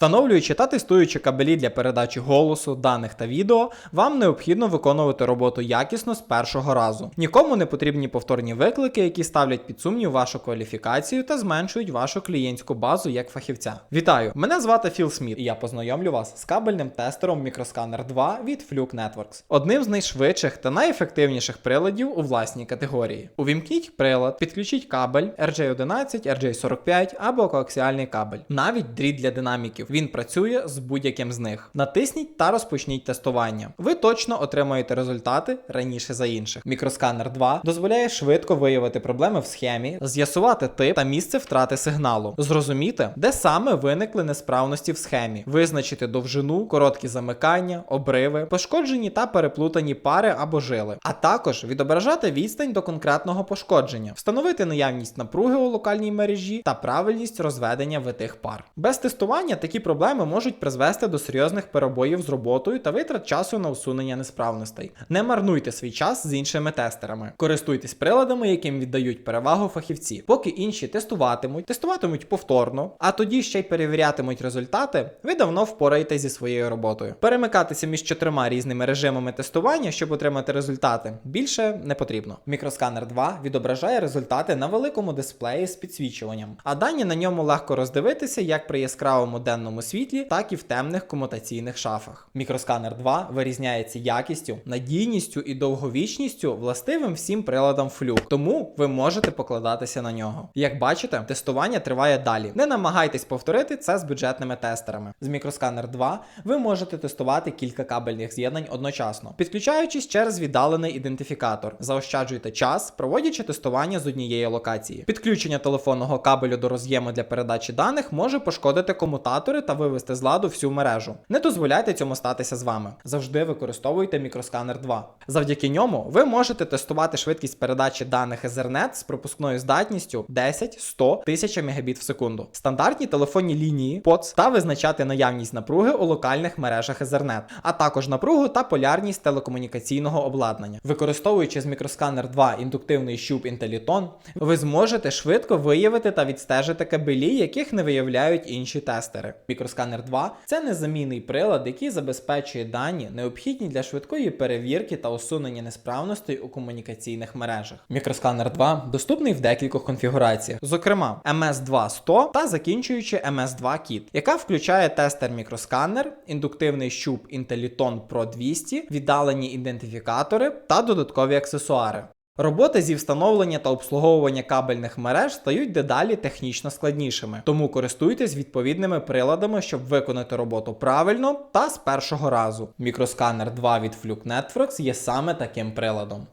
Встановлюючи та тестуючи кабелі для передачі голосу, даних та відео, вам необхідно виконувати роботу якісно з першого разу. Нікому не потрібні повторні виклики, які ставлять під сумнів вашу кваліфікацію та зменшують вашу клієнтську базу як фахівця. Вітаю! Мене звати Філ Сміт, і я познайомлю вас з кабельним тестером Microscanner 2 від Fluke Networks. Одним з найшвидших та найефективніших приладів у власній категорії. Увімкніть прилад, підключіть кабель RJ11, RJ45 або коаксіальний кабель. Навіть дріт для динаміків. Він працює з будь-яким з них. Натисніть та розпочніть тестування. Ви точно отримаєте результати раніше за інших. Microscanner 2 дозволяє швидко виявити проблеми в схемі, з'ясувати тип та місце втрати сигналу, зрозуміти, де саме виникли несправності в схемі, визначити довжину, короткі замикання, обриви, пошкоджені та переплутані пари або жили, а також відображати відстань до конкретного пошкодження, встановити наявність напруги у локальній мережі та правильність розведення витих пар. Без тестування такі проблеми можуть призвести до серйозних перебоїв з роботою та витрат часу на усунення несправностей. Не марнуйте свій час з іншими тестерами. Користуйтесь приладами, яким віддають перевагу фахівці. Поки інші тестуватимуть, тестуватимуть повторно, а тоді ще й перевірятимуть результати, ви давно впораєтесь зі своєю роботою. Перемикатися між чотирма різними режимами тестування, щоб отримати результати, більше не потрібно. Microscanner 2 відображає результати на великому дисплеї з підсвічуванням, а дані на ньому легко роздивитися як при яскравому денному світлі, так і в темних комутаційних шафах. Microscanner 2 вирізняється якістю, надійністю і довговічністю властивим всім приладам Fluke, тому ви можете покладатися на нього. Як бачите, тестування триває далі. Не намагайтесь повторити це з бюджетними тестерами. З Microscanner 2 ви можете тестувати кілька кабельних з'єднань одночасно, підключаючись через віддалений ідентифікатор. Заощаджуйте час, проводячи тестування з однієї локації. Підключення телефонного кабелю до роз'єму для передачі даних може пошкодити комутатори та вивести з ладу всю мережу. Не дозволяйте цьому статися з вами. Завжди використовуйте Microscanner 2. Завдяки ньому ви можете тестувати швидкість передачі даних Ethernet з пропускною здатністю 10, 100, 1000 Мбіт в секунду. Стандартні телефонні лінії POTS та визначати наявність напруги у локальних мережах Ethernet, а також напругу та полярність телекомунікаційного обладнання. Використовуючи з Microscanner 2 індуктивний щуп Intelliton, ви зможете швидко виявити та відстежити кабелі, яких не виявляють інші тестери. Microscanner 2 це незамінний прилад, який забезпечує дані, необхідні для швидкої перевірки та усунення несправностей у комунікаційних мережах. Microscanner 2 доступний в декількох конфігураціях, зокрема MS2 100 та закінчуючи MS2 Kit, яка включає тестер Microscanner, індуктивний щуп Intelliton Pro 200, віддалені ідентифікатори та додаткові аксесуари. Роботи зі встановлення та обслуговування кабельних мереж стають дедалі технічно складнішими, тому користуйтесь відповідними приладами, щоб виконати роботу правильно та з першого разу. Мікросканер 2 від Fluke Networks є саме таким приладом.